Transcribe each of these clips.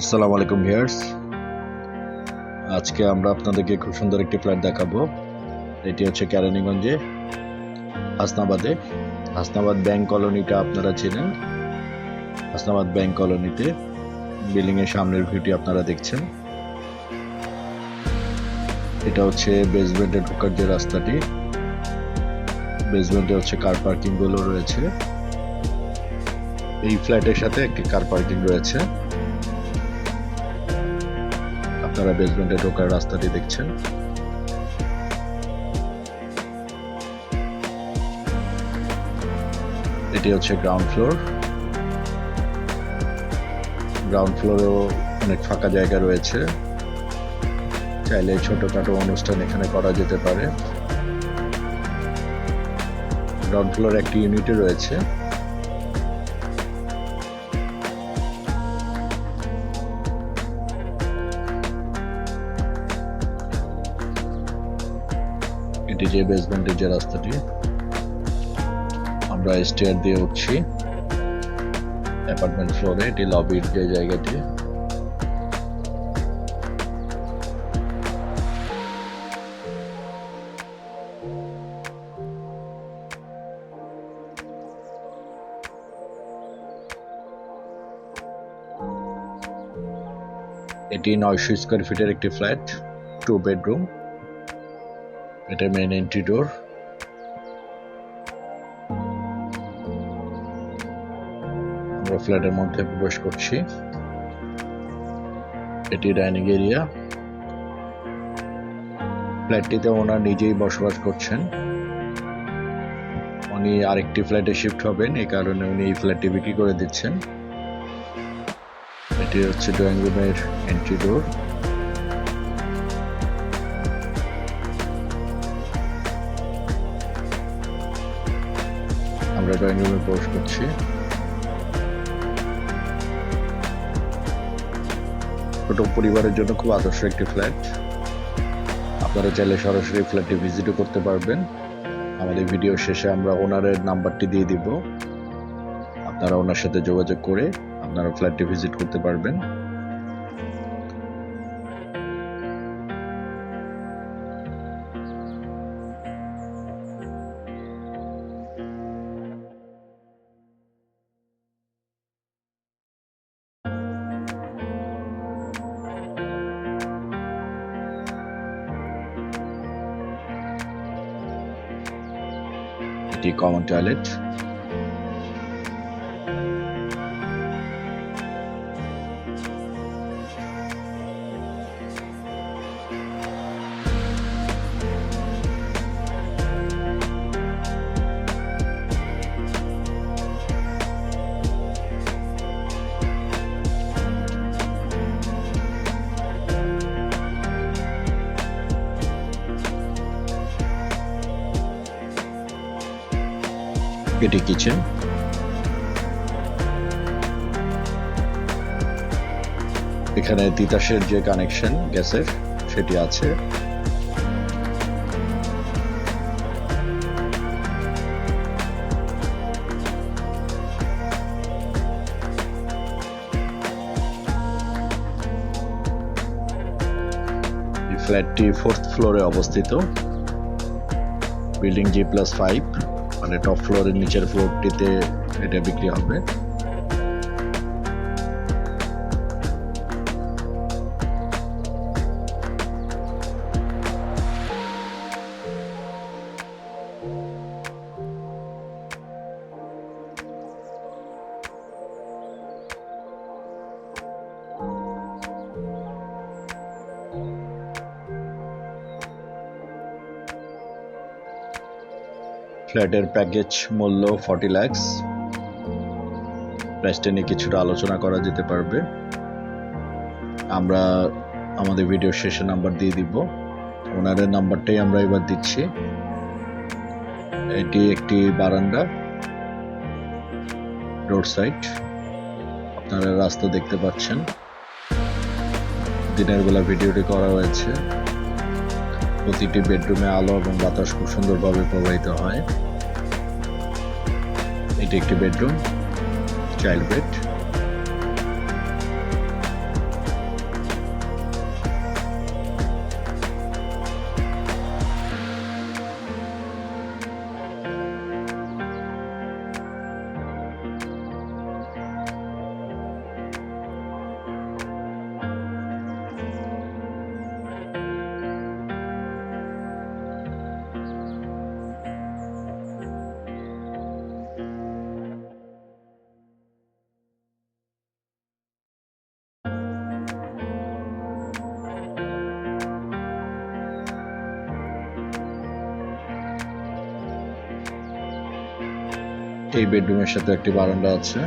আসসালামু আলাইকুম ভিউয়ার্স। আজকে আমরা আপনাদেরকে খুব সুন্দর একটি ফ্ল্যাট দেখাবো। এটি হচ্ছে কেরানীগঞ্জে হাসনাবাদে। হাসনাবাদ ব্যাংক কলোনিটা আপনারা চেনেন। হাসনাবাদ ব্যাংক কলোনিতে বিল্ডিং এর সামনের ভিউটি আপনারা দেখছেন। এটা হচ্ছে বেসমেন্টে ঢোকার যে রাস্তাটি বেসমেন্টে হচ্ছে কার পার্কিংগুলো রয়েছে। এই ফ্ল্যাটের সাথে একটি কার পার্কিং রয়েছে। আপনারা বেসমেন্টে ঢোকার রাস্তাটি দেখছেন। এটি হচ্ছে গ্রাউন্ড ফ্লোর গ্রাউন্ড ফ্লোরেও অনেক ফাঁকা জায়গা রয়েছে। চাইলে ছোটখাটো অনুষ্ঠান এখানে করা যেতে পারে। গ্রাউন্ড ফ্লোর একটি ইউনিটে রয়েছে। এটি যে বেসমেন্টের যে রাস্তাটি, আমরা স্টেয়ার দিয়ে উঠছি। অ্যাপার্টমেন্ট ফ্লোরে এটি লবির যে জায়গাটি। এটি নয়শো স্কোয়ার ফিটের একটি ফ্ল্যাট টু বেডরুম এটা মেন এন্ট্রি ডোর আমরা ফ্ল্যাটের মধ্যে প্রবেশ করছি। এটি ডাইনিং এরিয়া। ফ্ল্যাটটিতে ওনার নিজেই বসবাস করছেন। উনি আরেকটি ফ্ল্যাটে শিফট হবেন, এই কারণে উনি এই ফ্ল্যাটটি বিক্রি করে দিচ্ছেন। এটি হচ্ছে ড্রয়িং রুমের এন্ট্রি ডোর ড্রয়িং রুমে প্রবেশ করছি। ছোট পরিবারের জন্য খুব আদর্শ একটি ফ্ল্যাট আপনারা চাইলে সরাসরি ফ্ল্যাটটি ভিজিটও করতে পারবেন। আমাদের ভিডিও শেষে আমরা ওনারের নাম্বারটি দিয়ে দিব। আপনারা ওনার সাথে যোগাযোগ করে আপনারা ফ্ল্যাটটি ভিজিট করতে পারবেন। এটি কমন টয়লেট। এটি কিচেন এখানে তিতাসের যে কানেকশন গ্যাসের, সেটি আছে। ফ্ল্যাটটি ফোর্থ ফ্লোরে অবস্থিত। বিল্ডিং জি প্লাস ফাইভ মানে টপ ফ্লোরের নিচের ফ্লোরটিতে এটা বিক্রি হবে। ফ্ল্যাটের প্যাকেজ মূল্য ফর্টি ল্যাক্স। প্রাইসটা নিয়ে কিছুটা আলোচনা করা যেতে পারবে। আমরা আমাদের ভিডিও শেষে নাম্বার দিয়ে দিব। ওনারের নাম্বারটাই আমরা এবার দিচ্ছি। এটি একটি বারান্দা রোড সাইড আপনারা রাস্তা দেখতে পাচ্ছেন। দিনের বেলা ভিডিওটি করা হয়েছে। প্রতিটি বেডরুমে আলো এবং বাতাস খুব সুন্দরভাবে প্রবাহিত হয়। এটি একটি বেডরুম চাইল্ড বেড। এই বেডরুমের সাথে একটি বারান্দা আছে।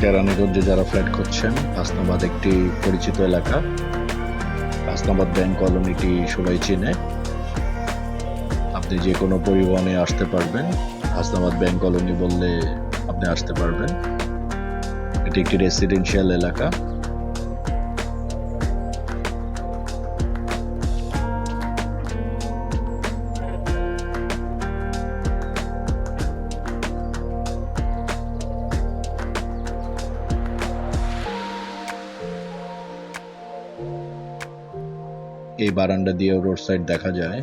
কেরানীগঞ্জে যারা ফ্ল্যাট করছেন হাসনাবাদ একটি পরিচিত এলাকা। হাসনাবাদ ব্যাংক কলোনিটি সবাই চেনে। আপনি যে কোনো পরিবহনে আসতে পারবেন। হাসনাবাদ ব্যাংক কলোনি বললে আপনি আসতে পারবেন। এটি একটি রেসিডেন্সিয়াল এলাকা। এই বারান্দা দিয়েও রোড সাইড দেখা যায়।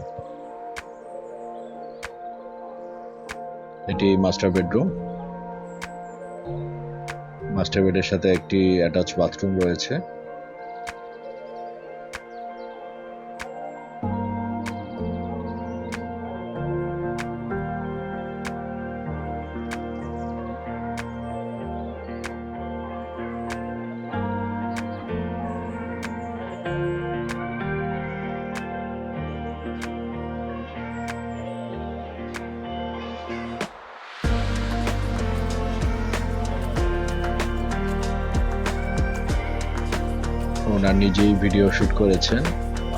এটি মাস্টার বেডরুম মাস্টার বেডের সাথে একটি অ্যাটাচ বাথরুম রয়েছে। ওনার নিজেই ভিডিও শ্যুট করেছেন,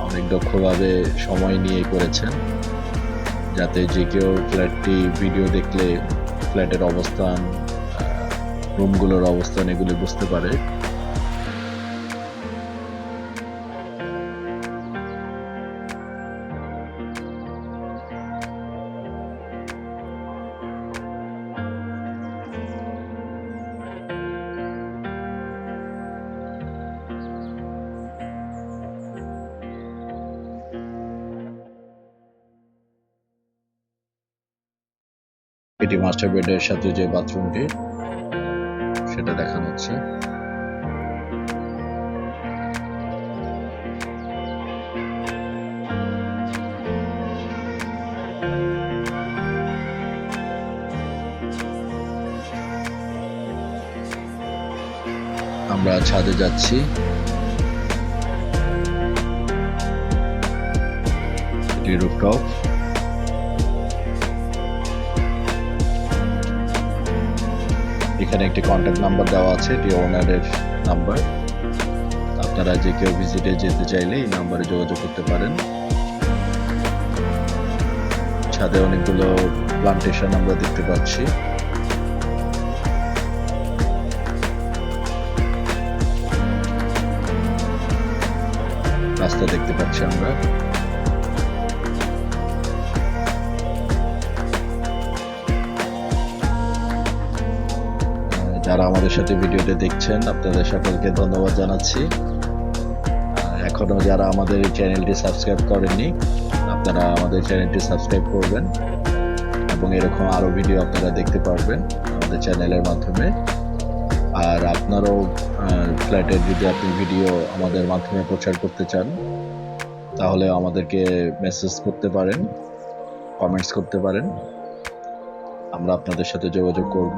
অনেক দক্ষভাবে সময় নিয়ে করেছেন, যাতে যে কেউ ফ্ল্যাটটি ভিডিও দেখলে ফ্ল্যাটের অবস্থান রুমগুলোর অবস্থান এগুলি বুঝতে পারে। এটি মাস্টার বেডের সাথে যে বাথরুমটি সেটা দেখানো হচ্ছে। আমরা ছাদে যাচ্ছি। রুফটপ এখানে একটি কন্ট্যাক্ট নাম্বার দেওয়া আছে, এটি ওনারের নাম্বার আপনারা যে কেউ ভিজিটে যেতে চাইলে এই নাম্বারে যোগাযোগ করতে পারেন। ছাদে অনেকগুলো প্লান্টেশন আমরা দেখতে পাচ্ছি। রাস্তা দেখতে পাচ্ছি আমরা। যারা আমাদের সাথে ভিডিওটা দেখছেন, আপনাদের সকলকে ধন্যবাদ জানাচ্ছি। এখনও যারা আমাদের এই চ্যানেলটি সাবস্ক্রাইব করেননি, আপনারা আমাদের চ্যানেলটি সাবস্ক্রাইব করবেন এবং এরকম আরও ভিডিও আপনারা দেখতে পারবেন আমাদের চ্যানেলের মাধ্যমে। আর আপনারাও ফ্ল্যাটের যদি আপনি ভিডিও আমাদের মাধ্যমে প্রচার করতে চান, তাহলে আমাদেরকে মেসেজ করতে পারেন কমেন্টস করতে পারেন। আমরা আপনাদের সাথে যোগাযোগ করব।